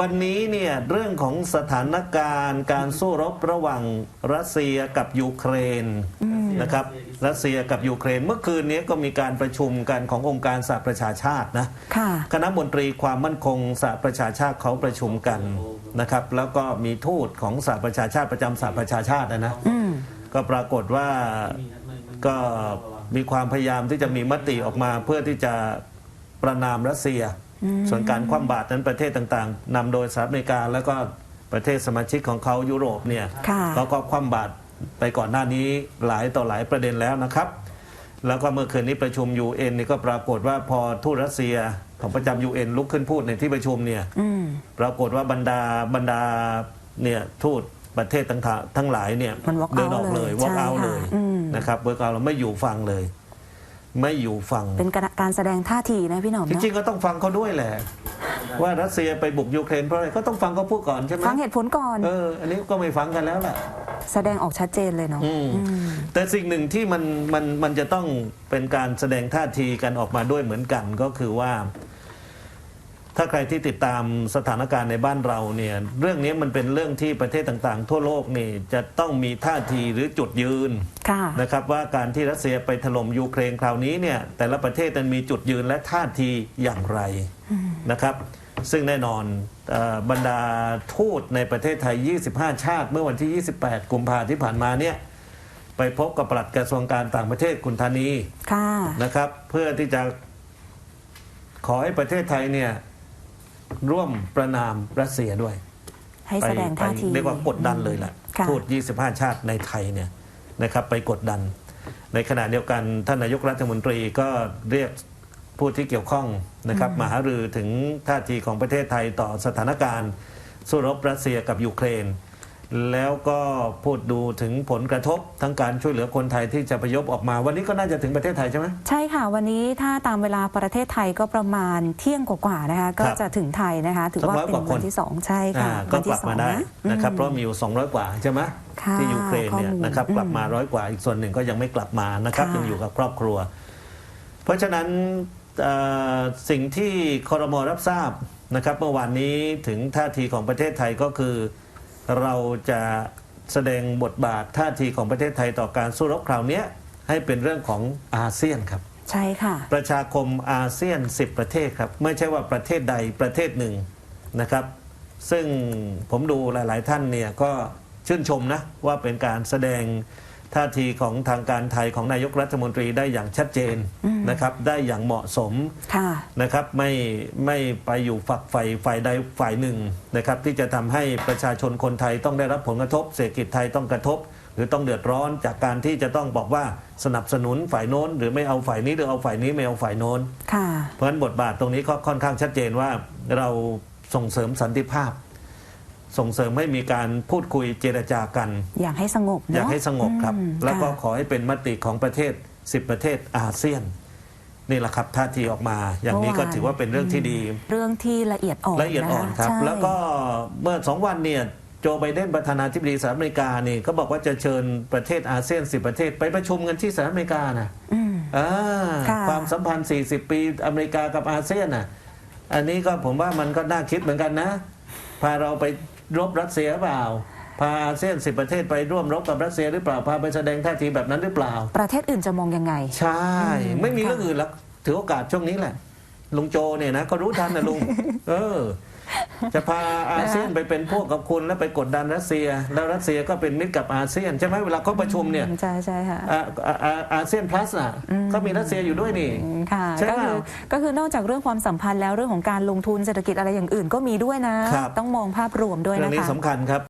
วันนี้เนี่ยเรื่องของสถานการณ์การสู้รบระหว่างรัสเซียกับยูเครนนะครับรัสเซียกับยูเครนเมื่อคืนนี้ก็มีการประชุมกันขององค์การสหประชาชาตินะค่ะคณะมนตรีความมั่นคงสหประชาชาติเขาประชุมกันนะครับ แล้วก็มีทูตของสหประชาชาติประจำสหประชาชาตินะนะอืมก็ปรากฏว่าก็มีความพยายามที่จะมีมติออกมาเพื่อที่จะประนามรัสเซีย ส่วนการคว่ำบาตรนั้นประเทศต่างๆนำโดยสหรัฐอเมริกา แล้วก็ประเทศสมาชิกของเขายุโรปเนี่ยค่ะเขาก็คว่ำบาตรไปก่อนหน้านี้หลายต่อหลายประเด็นแล้วนะครับ แล้วก็เมื่อคืนนี้ประชุม UN นี่ก็ปรากฏว่าพอทูตรัสเซียของประจำ UN ลุกขึ้นพูดในที่ประชุมเนี่ยอืมปรากฏว่าบรรดาบรรดาเนี่ยทูตประเทศต่างๆทั้งหลายเนี่ยมัน walk เดินออก out เลยเลยวอล์กใช่เอาค่ะเลยอืมนะครับเวิร์กเอาเราไม่อยู่ฟังเลย ไม่อยู่ฟัง เป็นการการแสดงท่าทีนะพี่หนอมจเนาะริงๆก็ต้องฟังเขาด้วยแหละ ว่ารัสเซียไปบุกยูเครนเพราะอะไรก็ต้องฟังเขาพูดก่อนใช่ไหมฟังเหตุผลก่อน เออ อันนี้ก็ไม่ฟังกันแล้วล่ะ แสดงออกชัดเจนเลยเนาะอืม อืม แต่สิ่งหนึ่งที่มันมันมันจะต้องเป็นการแสดงท่าทีกันออกมาด้วยเหมือนกันก็คือว่า ถ้าใครที่ติดตามสถานการณ์ในบ้านเราเนี่ยเรื่องนี้มันเป็นเรื่องที่ประเทศต่างๆ ทั่วโลกนี่จะต้องมีท่าทีหรือจุดยืนค่ะนะครับว่าการที่รัสเซียไปถล่มยูเครนคราวนี้เนี่ยแต่ละประเทศนั้นมีจุดยืนและท่าทีอย่างไรนะครับ ซึ่งแน่นอนเออบรรดาทูตในประเทศไทย 25 ชาติ เมื่อวันที่ 28 กุมภาที่ผ่านมาเนี่ยไปพบกับปลัดกระทรวงการต่างประเทศคุณธานีค่ะนะครับ เพื่อที่จะขอให้ประเทศไทยเนี่ย ร่วมประนามรัสเซียด้วยให้แสดงท่าที ไปเรียกว่ากดดันเลยแหละค่ะ ทูต25 ชาติในไทยเนี่ยนะครับไปกดดัน ในขณะเดียวกันท่านนายกรัฐมนตรีก็เรียกผู้ที่เกี่ยวข้องนะครับมาหารือถึงท่าทีของประเทศไทยต่อสถานการณ์สู้รบรัสเซียกับยูเครน แล้วก็พูดดูถึงผลกระทบทั้งการช่วยเหลือคนไทยที่จะพยพออกมา วันนี้ก็น่าจะถึงประเทศไทยใช่ไหมใช่ค่ะ วันนี้ถ้าตามเวลาประเทศไทยก็ประมาณเที่ยงกว่าๆนะคะก็ครับจะถึงไทยนะคะถือว่าสักร้อยเป็นกว่าคนวันที่สองใช่ค่ะอ่าก็วันกที่ลับสองมาได้นะนะครับอืมเพราะมีอยู่200 กว่าใช่ไหมค่ะที่ยูเครนเนี่ยข้อมูลนะครับอืมกลับมาร้อยกว่าอีกส่วนหนึ่งก็ยังไม่กลับมานะครับค่ะยังอยู่กับครอบครัว เพราะฉะนั้นเอ่อสิ่งที่คอรมอรับทราบนะครับเมื่อวานนี้ถึงท่าทีของประเทศไทยก็คือ เราจะแสดงบทบาทท่าทีของประเทศไทยต่อการสู้รบคราวเนี้ยให้เป็นเรื่องของอาเซียนครับ ใช่ค่ะ ประชาคมอาเซียน 10 ประเทศครับ ไม่ใช่ว่าประเทศใดประเทศหนึ่งนะครับ ซึ่งผมดูหลาย ๆ ท่านเนี่ยก็ชื่นชมนะว่าเป็นการแสดง ท่าทีของทางการไทยของนายกรัฐมนตรีได้อย่างชัดเจนนะครับ ได้อย่างเหมาะสมค่ะนะครับไม่ไม่ไปอยู่ฝักฝ่ายฝ่ายใดฝ่ายหนึ่งนะครับ ที่จะทำให้ประชาชนคนไทยต้องได้รับผลกระทบ เศรษฐกิจไทยต้องกระทบ หรือต้องเดือดร้อนจากการที่จะต้องบอกว่าสนับสนุนฝ่ายโน้น หรือไม่เอาฝ่ายนี้หรือเอาฝ่ายนี้ไม่เอาฝ่ายโน้นค่ะเพราะฉะนั้นบทบาทตรงนี้ก็ค่อนข้างชัดเจนว่าเราส่งเสริมสันติภาพ ส่งเสริมให้มีการพูดคุยเจรจากัน อยากให้สงบเนะอยากให้สงบครับ อืมแล้วก็ค่ะขอให้เป็นมติของประเทศ 10 ประเทศอาเซียน นี่แหละครับท่าทีออกมา อย่างนี้ก็ถือว่าเป็นเรื่องที่ดี เรื่องที่ละเอียดอ่อนละเอียดอ่อนนะครับใช่ แล้วก็เมื่อสองวันเนี่ยโจไบเดนประธานาธิบดีสหรัฐอเมริกานี่ก็บอกว่าจะเชิญประเทศอาเซียน 10 ประเทศ ไปประชุมกันที่สหรัฐอเมริกานะอืมอ่าค่ะ ความสัมพันธ์ 40 ปีอเมริกากับอาเซียนน่ะอันนี้ก็ผมว่ามันก็น่าคิดเหมือนกันนะ พาเราไปรบรัสเซียหรือเปล่า พาอาเซียน10ประเทศไปร่วมรบกับรัสเซียหรือเปล่า พาไปแสดงท่าทีแบบนั้นหรือเปล่า ประเทศอื่นจะมองยังไง ใช่อืมไม่มีค่ะเรื่องอื่นแล้วถือโอกาสช่วงนี้แหละลุงโจเนี่ยนะก็รู้ทันนะลุง เออ จะพาอาเซียนไปเป็นพวกกับคุณแล้วไปกดดันรัสเซีย แล้วรัสเซียก็เป็นมิตรกับอาเซียนใช่ไหมเวลาเขาประชุมเนี่ยใช่ใช่ค่ะอาอาอาอาเซียนพลัสอะก็มีรัสเซียอยู่ด้วยนี่อืมค่ะใช่ก็เปคืล่าอก็คือนอกจากเรื่องความสัมพันธ์แล้วเรื่องของการลงทุนเศรษฐกิจอะไรอย่างอื่นก็มีด้วยนะครับต้องมองภาพรวมด้วยเรื่องนะนี้คะสำคัญครับ